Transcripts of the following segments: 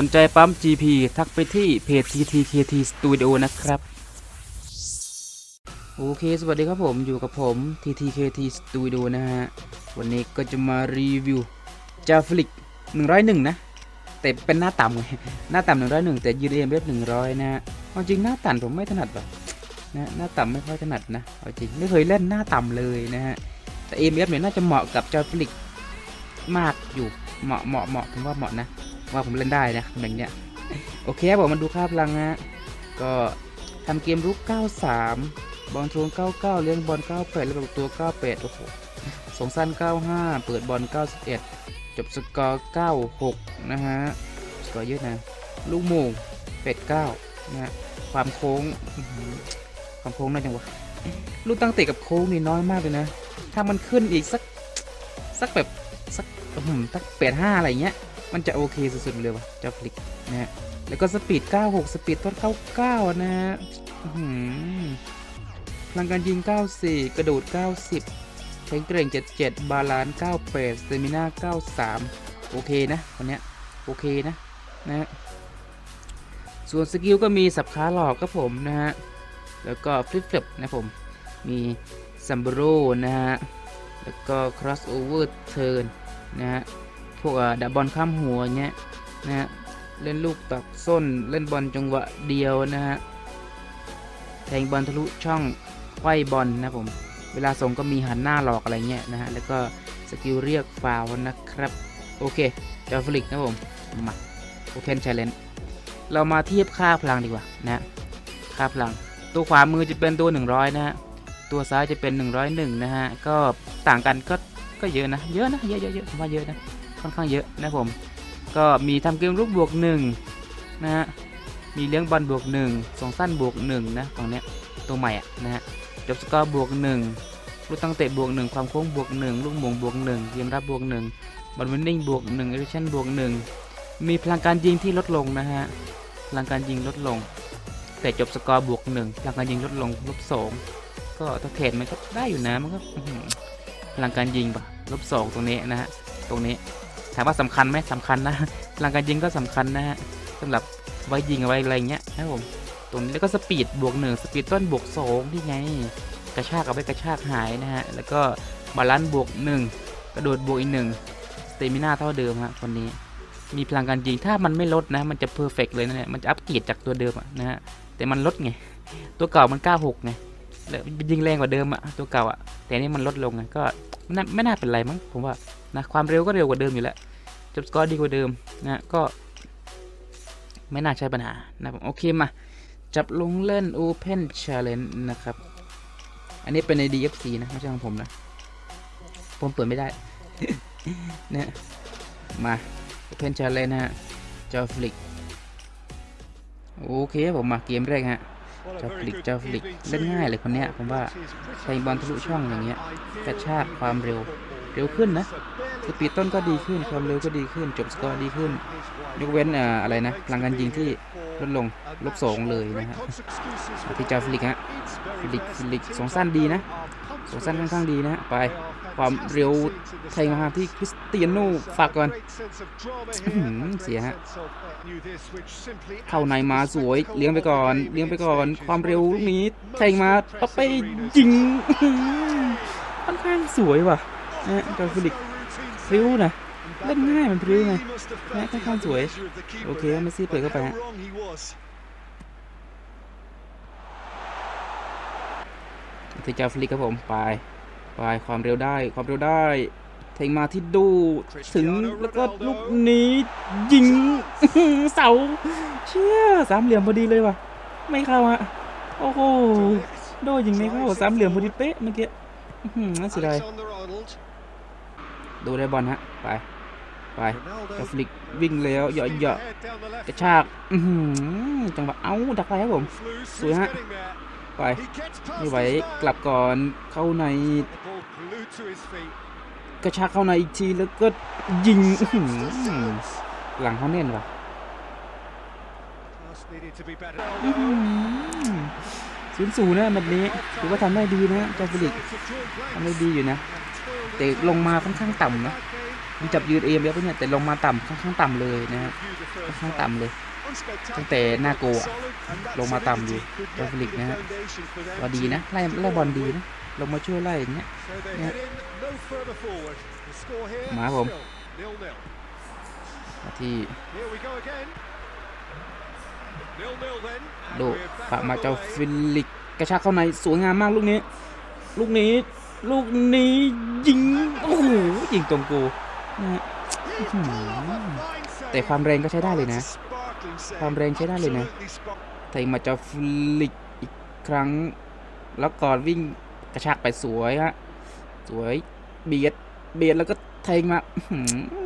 สนใจปั๊ม GP ทักไปที่เพจ TTKT Studio นะครับ โอเค สวัสดีครับผมอยู่กับผม TTKT Studio นะฮะ วันนี้ก็จะมารีวิวจาฟลิก101 นะ แต่เป็นหน้าต่ำไง หน้าต่ำ101 แต่ยืนเอ็มเว็บ100 นะฮะเอาจริงหน้าต่ำผมไม่ถนัดหรอกนะหน้าต่ำไม่ค่อยถนัดนะเอาจริงไม่เคยเล่นหน้าต่ำเลยนะฮะ แต่เอ็มเเนี่ยน่าจะเหมาะกับจาฟลิกมากอยู่เหมาะเหมาะเหมาะผมว่าเหมาะนะ ว่าผมเล่นได้นะแบบเนี้ยโอเคครับผมมาดูค่าพลังนะฮะก็ทำเกมรุก 93 บอลทวง 99 เลี้ยงบอล 98 แล้วแบบตัว 98 โอ้โหสงสั้น 95 เปิดบอล 91 จบสกอร์ 96 นะฮะ สกอร์เยอะนะ ลูกโมง89 นะฮะ ความโค้ง ความโค้งน่าจังวะ ลูกตั้งเตะกับโค้งนี่น้อยมากเลยนะ ถ้ามันขึ้นอีกสัก สักแบบ สักอื้อหือสัก85อะไรเงี้ย มันจะโอเคสุดๆเลยวะเจ้าฟลิกนะฮะแล้วก็สปีด 96 สปีดต้นเข้า 9 นะฮะพลังการยิง 94 กระโดด 90 แข็งเกร่ง 77 บาลานซ์98 สเตมิน่า 93 โอเคนะวันเนี้ยโอเคนะนะฮะส่วนสกิลก็มีสับขาหลอกครับผมนะฮะ แล้วก็ฟลิปฟลิปนะผม มีซัมบโรนะฮะ แล้วก็ crossover turn นนะฮะ วกดับบอลข้ามหัวเงี้ยนะฮะเล่นลูกตักส้นเล่นบอลจังหวะเดียวนะฮะแทงบอลทะลุช่องไขว้บอลนะผมเวลาส่งก็มีหันหน้าหลอกอะไรเงี้ยนะฮะแล้วก็สกิลเรียกฟาวล์นะครับโอเคจอฟลิกนะผมมาโอเพนช l เลนเรามาเทียบค่าพลังดีกว่านะฮะค่าพลัง ตัวขวามือจะเป็นตัว 100 นะฮะตัวซ้ายจะเป็น 101 นะฮะก็ต่างกันก็ก็เยอะนะเยอะนะเยอะเยอะเยอะผมว่าเยอะนะ ค่อนข้างเยอะนะผม ก็มีทำเกมรุกบวกหนึ่งนะฮะ มีเลี้ยงบอลบวกหนึ่งสองสั้นบวกหนึ่งนะฝั่งเนี้ยตัวใหม่อะนะฮะจบสกอร์บวกหนึ่งลูกตั้งเตะบวกหนึ่งความโค้งบวกหนึ่งลูกหมงบวกหนึ่งเกมรับบวกหนึ่งบอลวินนิ่งบวกหนึ่งเอริชั่นบวกหนึ่งมีพลังการยิงที่ลดลงนะฮะ พลังการยิงลดลง แต่จบสกอร์บวกหนึ่งพลังการยิงลดลงลบสองก็ถ้าเทรดมันก็ได้อยู่นะมันก็พลังการยิงปะลบสองตรงนี้นะฮะ ตรงนี้ ถามว่าสำคัญไหมสำคัญนะพลังการยิงก็สำคัญนะฮะสำหรับไว้ยิงไว้อะไรเงี้ยนะผมตรงนี้แล้วก็สปีดบวกหนึ่งสปีดต้นบวกสองที่ไงกระชากเอาไว้กระชากหายนะฮะแล้วก็บาลานซ์บวกหนึ่งกระโดดบวกอีกหนึ่งสเตมิน่าเท่าเดิมฮะคนนี้มีพลังการยิงถ้ามันไม่ลดนะ มันจะเพอร์เฟกเลยนะเนี่ยมันจะอัปเกรดจากตัวเดิมนะฮะแต่มันลดไงตัวเก่ามัน 96ไงแล้วยิงแรงกว่าเดิมอะตัวเก่าอะแต่อันนี่มันลดลงไงก็ไม่น่าเป็นไรมั้งผมว่า นะความเร็วก็เร็วกว่าเดิมอยู่แล้วจบสกอร์ดีกว่าเดิมนะก็ไม่น่าใช่ปัญหานะผมโอเคมา จับลงเล่น Open Challenge นะครับ อันนี้เป็นใน DFC นะ ไม่ใช่ของผมนะ ผมเปิดไม่ได้เนี่ยมา Open Challenge นะฮะจอฟลิกโอเคผมมาเกมแรกฮะจ้าเจ้าฟลิกจ้าเจ้าฟลิกเล่นง่ายเลยคนเนี้ยผมว่าว่าแทแทงงบอลทะลุช่องอย่างเงี้ยกระชากความเร็ว เร็วขึ้นนะสปีดต้นก็ดีขึ้น ความเร็วก็ดีขึ้น จบสกอร์ดีขึ้น ยกเว้นออะไรนะพลังการยิงที่ลดลงลบสองเลยนะฮะที่เจ้าฟลิกฮะฟลิกฟลิกสองสั้นดีนะสองสั้นค่อนข้างดีนะฮะไปความเร็วแทงมาที่คริสเตียโนฝากก่อนเสียฮะเข้าในมาสวยเลี้ยงไปก่อน เลี้ยงไปก่อน ความเร็วลูกนี้แทงมาปั๊บไปยิงค่อนข้างสวยว่ะ นะฮะเจ้าฟลิกพริ้วนะเล่นง่ายมันพริ้วไงนะค่อนข้างสวย โอเคเมสซี่เปิดเข้าไปฮะที่เจ้าฟลิกครับผมไปไปความเร็วได้ความเร็วได้ เทงมาที่ดูถึงแล้วก็ลูกนี้ยิงเสาเชี่ยสามเหลี่ยมพอดีเลยว่ะ ไม่เข้าฮะโอ้โหโดยิงไม่เข้าสามเหลี่ยมพอดีเป๊ะเมื่อกี้น่าเสียดาย ดูได้บอลฮะ ไป ไปเจ้าฟลิกวิ่งแล้วเหยาะเหยาะกระชากอื้อหือจังหวะเอ้าดักไปครับผม สวยฮะ ไปไม่ไหวกลับก่อนเข้าในกระชากเข้าในอีกทีแล้วก็ยิงอื้อหือหลังเขาเน่นว่ะศูนย์ศูนย์นะแบบนี้ถือว่าทำได้ดีนะเจ้าฟิลิกทำได้ดีอยู่นะ แต่ลงมาค่อนข้างต่ำนะมันจับยืนเอ็มแล้วปเนี่ยแต่ลงมาต่ำค่อนข้างต่ำเลยนะฮะค่อนข้างต่ำเลย ตั้งแต่หน้าโกะลงมาต่ำอยู่จอฟลิกนะฮะก็ดีนะไล่ไล่บอลดีนะลงมาช่วยไล่อย่างเงี้ย Yeah. มาผมมาที่โดฝากมาเจ้าฟิลิกกระชากเข้าในสวยงามมากลูกนี้ ลูกนี้ ลูกนี้ยิง โอ้โห ยิงตรงกูนะแต่ความแรงก็ใช้ได้เลยนะ ความแรงใช้ได้เลยนะแทงมาจ้าฟิลิกอีกครั้ง แล้วก่อนวิ่งกระชากไปสวยฮะ สวยเบียด เบียดแล้วก็แทงมา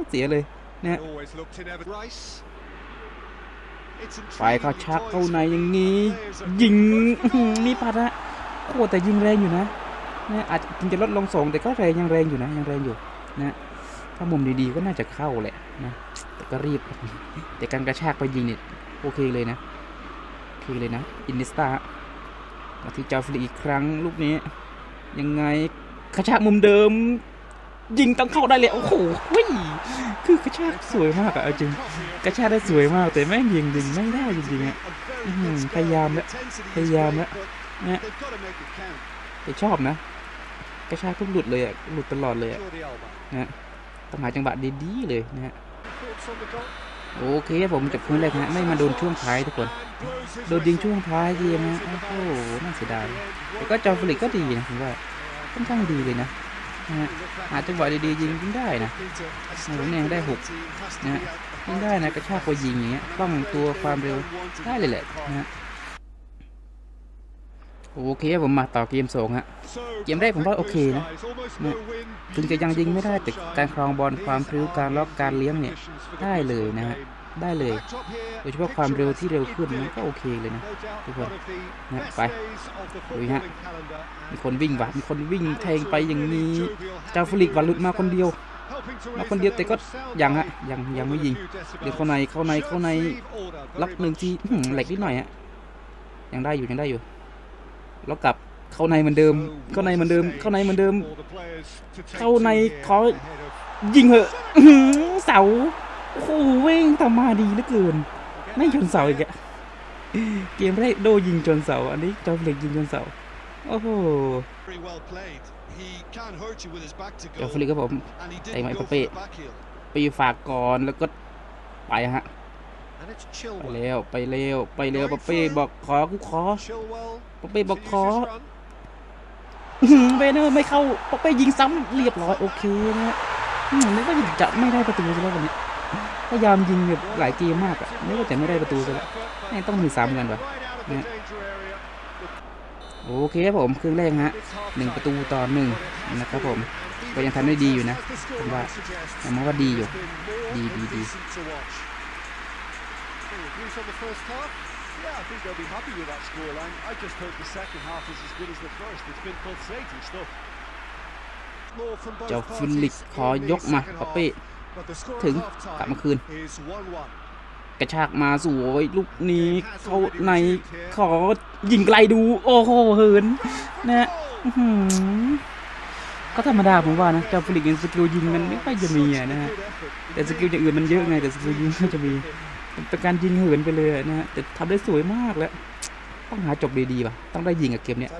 เสียเลยไปเขาชักเข้าในอย่างนี้ ยิงอื้อหือมีปัดอะโอ้แต่ยิงแรงอยู่นะ นะอาจจะจะลดลงสองแต่ก็แรงยังแรงอยู่นะยังแรงอยู่นะถ้ามุมดีๆก็น่าจะเข้าแหละนะแต่ก็รีบ แต่การกระชากไปยิงเนี่ยโอเคเลยนะโอเคเลยนะอินนิสตามาที่เจ้าฟลีอีกครั้งลูกนี้ ยังไงกระชากมุมเดิม ยิงต้องเข้าได้เลยโอ้โหคือกระชากสวยมากอะจริงกระชากได้สวยมากแต่แม่งยิงยิงไม่ได้จริงๆอะพยายามแล้วพยายามแล้วเนี่ยแต่ชอบนะ กระชากทุกหลุดเลยอะหลุดตลอดเลยอะต้องหาจังหวะดีๆเลยนะฮะโอเคผมจบครึ่งแรกนะไม่มาโดนช่วงท้ายทุกคน โดนยิงช่วงท้ายเกมนะโอ้โหน่าเสียดายแต่ก็จอฟลิกก็ดีนะผมว่าค่อนข้างดีเลยนะนะฮะหาจังหวะดีๆยิงยิงได้นะผมเนี่ยได้หกนะฮะยิงได้นะกระชากไปยิงอย่างเงี้ยป้องตัวความเร็วได้เลยแหละนะฮะ โอเคผมมาต่อเกมสองฮะเกมแรกผมว่าโอเคนะเนี่ยถึงจะยังยิงไม่ได้แต่การครองบอลความพริ้วการล็อกการเลี้ยงเนี่ยได้เลยนะฮะได้เลยโดยเฉพาะความเร็วที่เร็วขึ้นมันก็โอเคเลยนะทุกคนเนี่ยไปดูฮะมีคนวิ่งว่ะมีคนวิ่งแทงไปอย่างนี้เจ้าฟลิกวันหลุดมาคนเดียวมาคนเดียวแต่ก็ยังฮะยังยังไม่ยิงเดี๋ยวเข้าในเข้าในเข้าในล็อกหนึ่งทีอื้อหือแหลกนิดหน่อยฮะยังได้อยู่ยังได้อยู่ แล้วกลับเข้าในเหมือนเดิม เข้าในเหมือนเดิม เข้าในเหมือนเดิม เข้าในขอยิงเหอะอื้อหือเสาโอ้โหเว้งทำมาดีเหลือเกิน ไม่ชนเสาอีกอะเกมแรกโดยิงชนเสา อันนี้จอมเหล็กยิงชนเสา โอ้โหจอมฟลิกครับผมไอ้ไมเปเป้ปีฝากก่อนแล้วก็ไปฮะ ไปเร็วไปเร็วไปเร็วปะเป้บอกขอกูขอปเป้บอกขออื้อหือเบเนอร์ไม่เข้าปะเป้ยิงซ้ำเรียบร้อยโอเคนะฮะอืมนึกว่าจะไม่ได้ประตูซะแล้ววันนี้พยายามยิงแบบหลายเกมมากอะนึกว่าจะไม่ได้ประตูซะแล้วแม่งต้องมีซ้ำกันวะเนี่ยโอเคครับผมครึ่งแรกฮะหนึ่งประตูต่อหนึ่งนะครับผมก็ยังทำได้ดีอยู่นะผมว่าผมว่าดีอยู่ ดีดีดี Yeah, I think they'll be happy with that scoreline. I just hope the second half is as good as the first. It's been pulsating stuff. เจ้าฟิลิกขอยกมาปะเป้ถึงกลับมาคืน กระชากมาสวยลูกนี้เข้าในขอยิงไกลดู โอ้โหเหินนะฮะอื้อหือก็ธรรมดาผมว่านะเจ้าฟิลิกเองสกิลยิงมันไม่ค่อยจะมีอะนะฮะแต่สกิลอย่างอื่นมันเยอะไงแต่สกิลยิงไม่จะมี เป็นการยิงเหินไปเลยอะนะฮะแต่ทำได้สวยมากแล้ว ต้องหาจบดีๆป่ะ ต้องได้ยิงกับเกมเนี้ย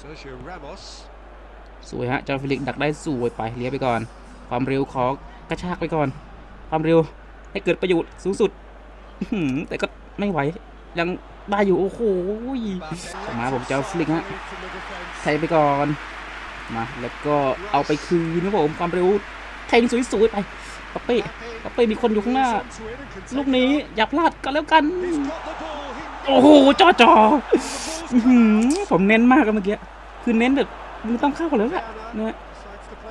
Sergio Ramos. สวยฮะเจ้าฟิลิกดักได้สวยไปเลี้ยไปก่อน ความเร็วขอกระชากไปก่อน ความเร็วให้เกิดประโยชน์สูงสุดอื้อหือแต่ก็ไม่ไหว ยังได้อยู่โอ้โหมาผมเจ้าฟิลิกฮะใช้ไปก่อนมาแล้วก็เอาไปคืนนะผมความเร็วแทงสวยๆไป ปะเป้ปะเป้มีคนอยู่ข้างหน้า ลูกนี้อย่าพลาดกันแล้วกัน โอ้โหจอจอผมเน้นมากอะเมื่อกี้ คือเน้นแบบมึงต้องเข้าแล้วแหละนะฮะ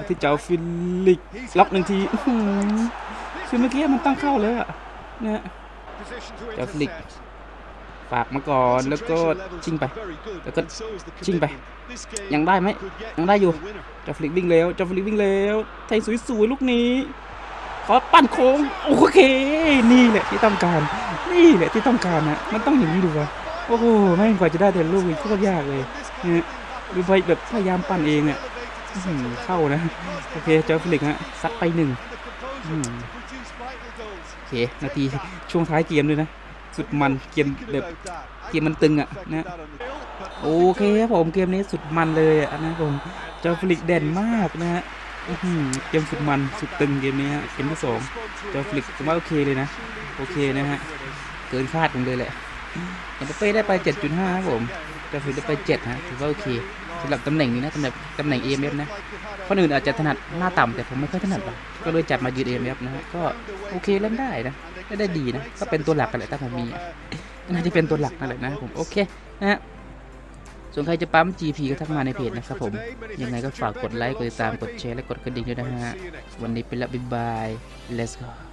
ที่เจ้าฟิลิกล็อกหนึ่งทีคือเมื่อกี้มันต้องเข้าแล้วอะนะเจ้าฟิลิกฝากมาก่อนแล้วก็ชิงไป แล้วก็ชิงไป ยังได้ไหมยังได้อยู่เจ้าฟลิกวิ่งแล้วเจ้าฟลิกวิ่งแล้วแทงสวยๆลูกนี้ ขอปั้นโค้งโอเค นี่แหละที่ต้องการ นี่แหละที่ต้องการนะมันต้องอย่างนี้ดูวะโอ้โหแม่งกว่าจะได้แต่ลูกอีกโคตรยากเลยเนี่ยดูไปแบบพยายามปั้นเองอะอื้อหือเข้านะ โอเคเจ้าฟลิกฮะซัดไปหนึ่งโอเคนาทีช่วงท้ายเกมด้วยนะ สุดมันเกมแบบเกมมันตึงอะนะโอเคครับผมเกมนี้สุดมันเลยอะนะผมเจ้าฟลิกเด่นมากนะฮะ เกมสุดมันสุดตึงเกมนี้ฮะเกมที่สองจ้าฟลิกผมว่าโอเคเลยนะ โอเคนะฮะ เกินคาดผมเลยแหละเอ็มบัปเป้ได้ไป 7.5ครับผมจ้าฟลิกได้ไป7ฮะถือว่าโอเคสำหรับตำแหน่งนี้นะสำหรับตำแหน่ง EMF นะคนอื่นอาจจะถนัดหน้าต่ำแต่ผมไม่ค่อยถนัดหรอกก็เลยจัดมายืน EMF นะฮะก็โอเคเล่นได้นะเล่นได้ดีนะก็เป็นตัวหลักกันแหละถ้าผมมีน่าจะเป็นตัวหลักนั่นแหละนะผมโอเคนะฮะ ส่วนใครจะปั๊ม GP ก็ทักมาในเพจนะครับผม ยังไงก็ฝากกดไลค์ กดติดตาม กดแชร์ และกดกระดิ่งด้วยนะฮะ วันนี้ไปละบ๊ายบาย let's go